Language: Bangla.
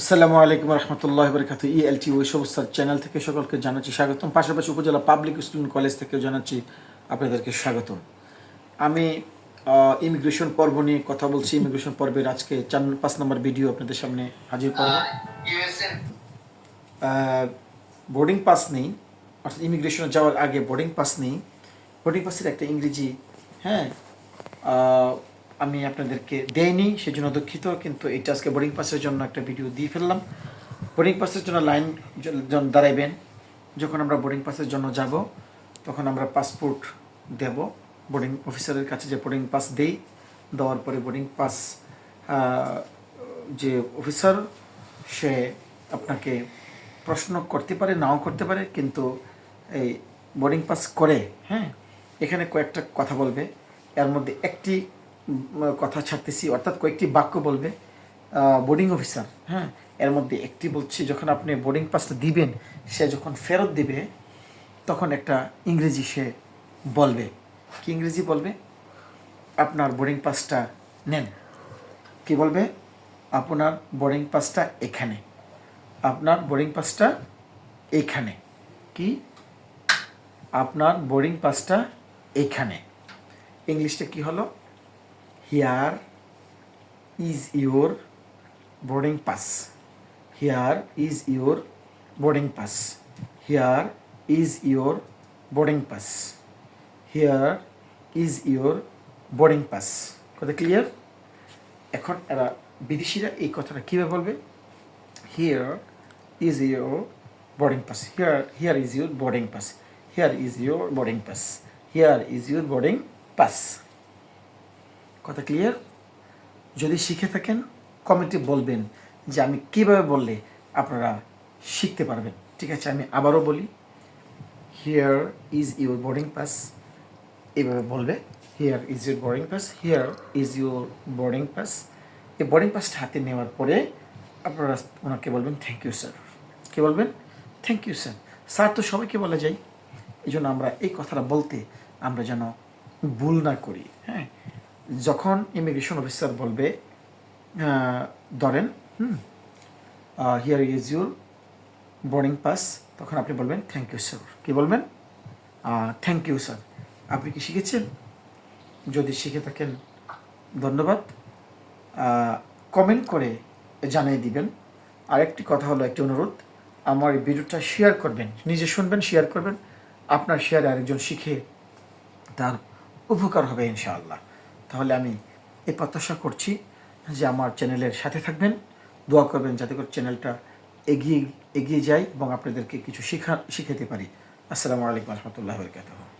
আসসালামু আলাইকুম রহমতুল্লাহ বরকাত। ই এল টি ওই সমস্ত চ্যানেল থেকে সকলকে জানাচ্ছি স্বাগতম। পাশাপাশি উপজেলা পাবলিক স্টুডেন্ট কলেজ থেকে জানাচ্ছি আপনাদেরকে স্বাগতম। আমি ইমিগ্রেশন পর্ব নিয়ে কথা বলছি। ইমিগ্রেশন পর্বের আজকে চার, পাঁচ নম্বর ভিডিও আপনাদের সামনে হাজির করব। বোর্ডিং পাস নেই, অর্থাৎ ইমিগ্রেশনে যাওয়ার আগে বোর্ডিং পাস নেই। বোর্ডিং পাসের একটা ইংরেজি হ্যাঁ আমি আপনাদেরকে দেইনি, সেজন্য দুঃখিত, কিন্তু এটা আজকে বোর্ডিং পাসের জন্য একটা ভিডিও দিয়ে ফেললাম। বোর্ডিং পাসের জন্য লাইন দাঁড়াইবেন। যখন আমরা বোর্ডিং পাসের জন্য যাব, তখন আমরা পাসপোর্ট দেব। বোর্ডিং অফিসারের কাছে যে বোর্ডিং পাস দেই, দেওয়ার পরে বোর্ডিং পাস যে অফিসার সে আপনাকে প্রশ্ন করতে পারে, নাও করতে পারে, কিন্তু এই বোর্ডিং পাস করে হ্যাঁ? এখানে কয়েকটা কথা বলবে। এর মধ্যে একটি কথা ছাড়তেছি। অর্থাৎ কয়েকটি বাক্য বলবে। বোর্ডিং অফিসার হ্যাঁ? এর মধ্যে একটি বলছি, যখন আপনি বোর্ডিং পাসটা দিবেন, সে যখন ফেরত দিবে, তখন একটা ইংরেজি সে বলবে। কি ইংরেজি বলবে? আপনার বোর্ডিং পাসটা নেন। কি বলবে? আপনার বোর্ডিং পাসটা এখানে। আপনার বোর্ডিং পাসটা এখানে। কি? আপনার বোর্ডিং পাসটা এখানে। ইংলিশটা কি হলো? Here is your boarding pass here is your boarding pass here is your boarding pass here is your boarding pass কথা ক্লিয়ার এখন এরা বিদেশিরা এই কথাটা কীভাবে বলবে? Here is your boarding pass here here is your boarding pass here is your boarding pass here is your boarding pass কথা ক্লিয়ার যদি শিখে থাকেন কমেন্টে বলবেন যে আমি কীভাবে বললে আপনারা শিখতে পারবেন। ঠিক আছে, আমি আবারও বলি here is your boarding pass এইভাবে বলবে here is your boarding pass here is your boarding pass এই বোর্ডিং পাসটা হাতে নেওয়ার পরে আপনারা ওনাকে বলবেন থ্যাংক ইউ স্যার কে বলবেন? থ্যাংক ইউ স্যার স্যার তো সবাইকে বলা যায়। এই জন্য আমরা এই কথাটা বলতে আমরা যেন ভুল না করি। হ্যাঁ? যখন ইমিগ্রেশন অফিসার বলবে ধরেন, হুম here is your boarding pass তখন আপনি বলবেন থ্যাংক ইউ স্যার কী বলবেন? থ্যাংক ইউ স্যার আপনি কি শিখেছেন? যদি শিখে থাকেন, ধন্যবাদ। কমেন্ট করে জানিয়ে দিবেন। আরেকটি কথা হলো, একটি অনুরোধ, আমার এই ভিডিওটা শেয়ার করবেন, নিজে শুনবেন শেয়ার করবেন। আপনার শেয়ারে আরেকজন শিখে তার উপকার হবে, ইনশাআল্লাহ। তাহলে আমি এই প্রত্যাশা করছি যে আমার চ্যানেলের সাথে থাকবেন। দোয়া করবেন যাতে করে চ্যানেলটা এগিয়ে এগিয়ে যায় এবং আপনাদেরকে কিছু শেখা শিখাতে পারি। আসসালামু আলাইকুম রহমতুল্লাহ বরকাতহ।